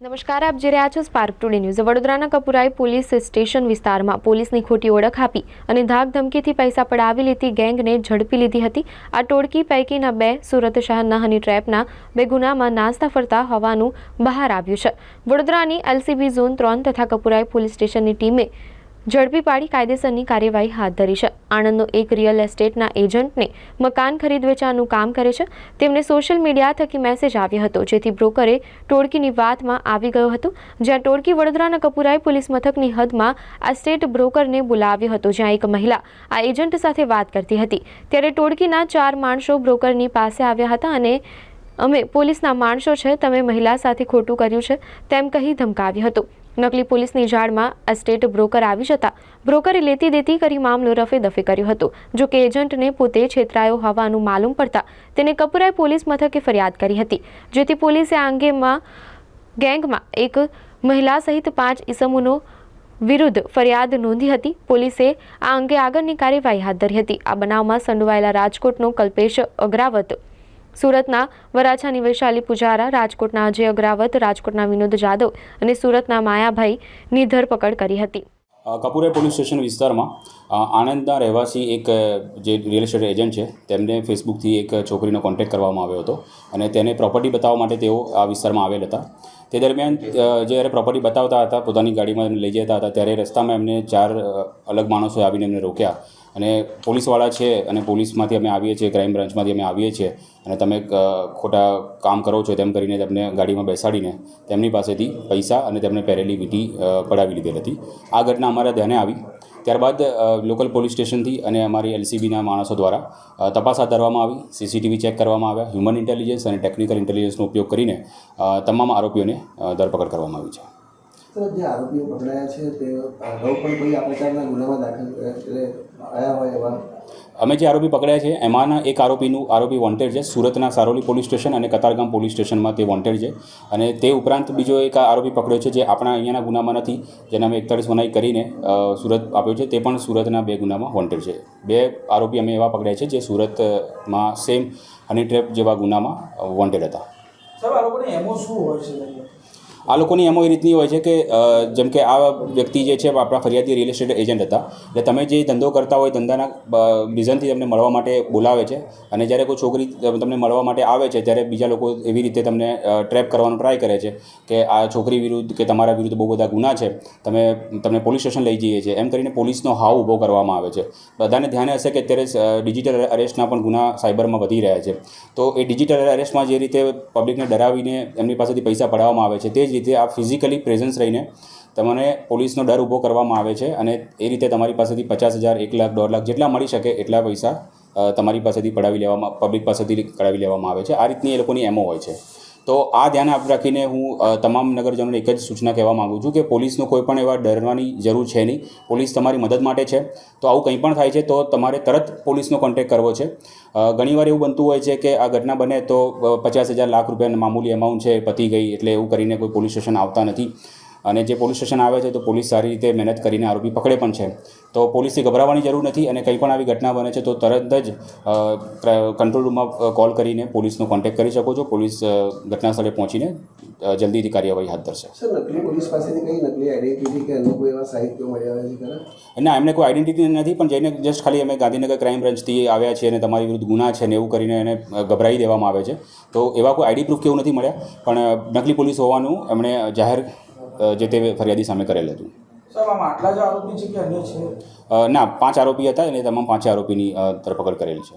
નમસ્કાર, આપ જે રહ્યા છો સ્પાર્ક ટુડે ન્યૂઝ વડોદરાના કપુરાઈ પોલીસ સ્ટેશન વિસ્તારમાં પોલીસની ખોટી ઓળખ આપી અને ધાક ધમકીથી પૈસા પડાવી લેતી ગેંગને ઝડપી લીધી હતી. આ ટોળકી પૈકીના બે સુરત શહેરના હની ટ્રેપના બે ગુનામાં નાસ્તા ફરતા હોવાનું બહાર આવ્યું છે. વડોદરાની એલસીબી ઝોન ત્રણ તથા કપુરાઈ પોલીસ સ્ટેશનની ટીમે ઝડપી પાડી કાયદેસરની કાર્યવાહી હાથ ધરી છે. આણંદનો એક રિયલ એસ્ટેટના એજન્ટને મકાન ખરીદ વેચાણનું કામ કરે છે. તેમને સોશિયલ મીડિયા થકી મેસેજ આવ્યો હતો, જેથી બ્રોકરે ટોળકીની વાતમાં આવી ગયો હતો. જ્યાં ટોળકી વડોદરાના કપુરાઈ પોલીસ મથકની હદમાં આ સ્ટેટ બ્રોકરને બોલાવ્યો હતો, જ્યાં એક મહિલા આ એજન્ટ સાથે વાત કરતી હતી. ત્યારે ટોળકીના ચાર માણસો બ્રોકરની પાસે આવ્યા હતા અને અમે પોલીસના માણસો છે, તમે મહિલા સાથે ખોટું કર્યું છે, તેમ કહી ધમકાવ્યું હતો. નકલી પોલીસની જાળમાં એસ્ટેટ બ્રોકર આવી જતા બ્રોકરે લેતી દેતી કરી મામલો રફે દફે કર્યો હતો. જો કે એજન્ટને પોતે છેતરાયો હોવાનું માલુમ પડતા તેને કપુરાએ પોલીસ મથકે ફરિયાદ કરી હતી, જેથી પોલીસે આ અંગેમાં ગેંગમાં એક મહિલા સહિત પાંચ ઇસમોનો વિરુદ્ધ ફરિયાદ નોંધી હતી. પોલીસે આ અંગે આગળની કાર્યવાહી હાથ ધરી હતી. આ બનાવમાં સંડોવાયેલા રાજકોટનો કલ્પેશ અગ્રાવત સુરતના વરાછાની વૈશાલી પુજારા રાજકોટના અજય અગ્રાવત રાજકોટના વિનોદ જાદવ અને સુરતના માયાભાઈની ધરપકડ કરી હતી. અ, પોલીસ સ્ટેશન વિસ્તારમાં આણંદના રહેવાસી એક જે રિયલ એસ્ટેટ એજન્ટ છે તેમને ફેસબુકથી એક છોકરીનો કોન્ટેક્ટ કરવામાં આવ્યો હતો અને તેને પ્રોપર્ટી બતાવવા માટે તેઓ આ વિસ્તારમાં આવેલ હતા. તે દરમિયાન જ્યારે પ્રોપર્ટી બતાવતા હતા પોતાની ગાડીમાં લઈ જતા હતા ત્યારે રસ્તામાં એમને ચાર અલગ માણસોએ આવીને એમને રોક્યા. અને પોલીસવાળા છે અને પોલીસમાંથી અમે આવીએ છીએ ક્રાઇમ બ્રાન્ચમાંથી અમે આવીએ છીએ અને તમે ખોટા કામ કરો છો તેમ કરીને તેમને ગાડીમાં બેસાડીને તેમની પાસેથી પૈસા અને તેમને પહેરેલી વીટી પડાવી લીધેલ હતી. આ ઘટના અમારા ધ્યાને આવી. ત્યારબાદ લોકલ પોલીસ સ્ટેશનથી અને અમારી એલસીબીના માણસો દ્વારા તપાસ હાથ ધરવામાં આવી, સીસીટીવી ચેક કરવામાં આવ્યા, હ્યુમન ઇન્ટેલિજન્સ અને ટેકનિકલ ઇન્ટેલિજન્સનો ઉપયોગ કરીને તમામ આરોપીઓને ધરપકડ કરવામાં આવી છે. સર જે આરોપીઓ પકડાયા છે તે અગાઉ પણ કોઈ આ પ્રકારના ગુનામાં દાખલ એટલે આવ્યા હોય એવા. અમે જે આરોપી પકડ્યા છે એમાંના એક આરોપીનું આરોપી વોન્ટેડ છે સુરતના સારોલી પોલીસ સ્ટેશન અને કતારગામ પોલીસ સ્ટેશનમાં તે વોન્ટેડ છે. અને તે ઉપરાંત બીજો એક આરોપી પકડ્યો છે જે આપણા અહીંયાના ગુનામાં નથી જેને અમે એકતાળીસ મનાઈ કરીને સુરત આપ્યો છે તે પણ સુરતના બે ગુનામાં વોન્ટેડ છે. બે આરોપી અમે એવા પકડ્યા છે જે સુરતમાં સેમ હની ટ્રેપ જેવા ગુનામાં વોન્ટેડ હતા. સર આરોપીને એમો શું હોય છે? આ લોકોની એમો એ રીતની હોય છે કે જેમ કે આ વ્યક્તિ જે છે, આપણા ફરિયાદી રિયલ એસ્ટેટ એજન્ટ હતા. એટલે તમે જે ધંધો કરતા હોય, ધંધાના રીઝનથી તમને મળવા માટે બોલાવે છે અને જ્યારે કોઈ છોકરી તમને મળવા માટે આવે છે, ત્યારે બીજા લોકો એવી રીતે તમને ટ્રેપ કરવાનો ટ્રાય કરે છે કે આ છોકરી વિરુદ્ધ કે તમારા વિરુદ્ધ બહુ બધા ગુના છે, તમે, તમને પોલીસ સ્ટેશન લઈ જઈએ છીએ. એમ કરીને પોલીસનો હાવ ઊભો કરવામાં આવે છે. બધાને ધ્યાને હશે કે અત્યારે ડિજિટલ અરેસ્ટના પણ ગુના સાયબરમાં વધી રહ્યા છે. તો એ ડિજિટલ અરેસ્ટમાં જે રીતે પબ્લિકને ડરાવીને એમની પાસેથી પૈસા પડાવવામાં આવે છે, તે જ રીતે આ ફિઝિકલી પ્રેઝન્સ રહીને તમને પોલીસનો ડર ઊભો કરવામાં આવે છે અને એ રીતે તમારી પાસેથી પચાસ હજાર, એક લાખ, દોઢ લાખ જેટલા મળી શકે એટલા પૈસા તમારી પાસેથી પડાવી લેવામાં પબ્લિક પાસેથી કઢાવી લેવામાં આવે છે. આ રીતની એ લોકોની એમો હોય છે. તો આ ધ્યાન આપ રાખીને હું તમામ નગરજનોને એક જ સૂચના કહેવા માગું છું કે પોલીસનો કોઈ પણ એવા ડરવાની જરૂર છે નહીં. પોલીસ તમારી મદદ માટે છે. તો આવું કંઈ પણ થાય છે તો તમારે તરત પોલીસનો કોન્ટેક કરવો છે. ઘણીવાર એવું બનતું હોય છે કે આ ઘટના બને તો પચાસ હજાર લાખ રૂપિયાની મામૂલી અમાઉન્ટ છે, પતી ગઈ એટલે એવું કરીને કોઈ પોલીસ સ્ટેશન આવતા નથી. અને જે પોલીસ સ્ટેશન આવે છે તો પોલીસ સારી રીતે મહેનત કરીને આરોપી પકડે પણ છે. તો પોલીસથી ગભરાવાની જરૂર નથી અને કંઈ પણ આવી ઘટના બને છે તો તરત જ કંટ્રોલ રૂમમાં કોલ કરીને પોલીસનો કોન્ટેક્ટ કરી શકો છો. પોલીસ ઘટના સ્થળે પહોંચીને જલ્દીથી કાર્યવાહી હાથ ધરશે. ના એમને કોઈ આઈડેન્ટિટી નથી પણ જઈને જસ્ટ ખાલી અમે ગાંધીનગર ક્રાઇમ બ્રાન્ચથી આવ્યા છીએ અને તમારી વિરુદ્ધ ગુના છે ને એવું કરીને એને ગભરાઈ દેવામાં આવે છે. તો એવા કોઈ આઈડી પ્રૂફ કેવું નથી મળ્યા. પણ નકલી પોલીસ હોવાનું એમણે જાહેર જે તે ફરિયાદી સામે કરેલ હતું. ના પાંચ આરોપી હતા અને તમામ પાંચે આરોપીની ધરપકડ કરેલી છે.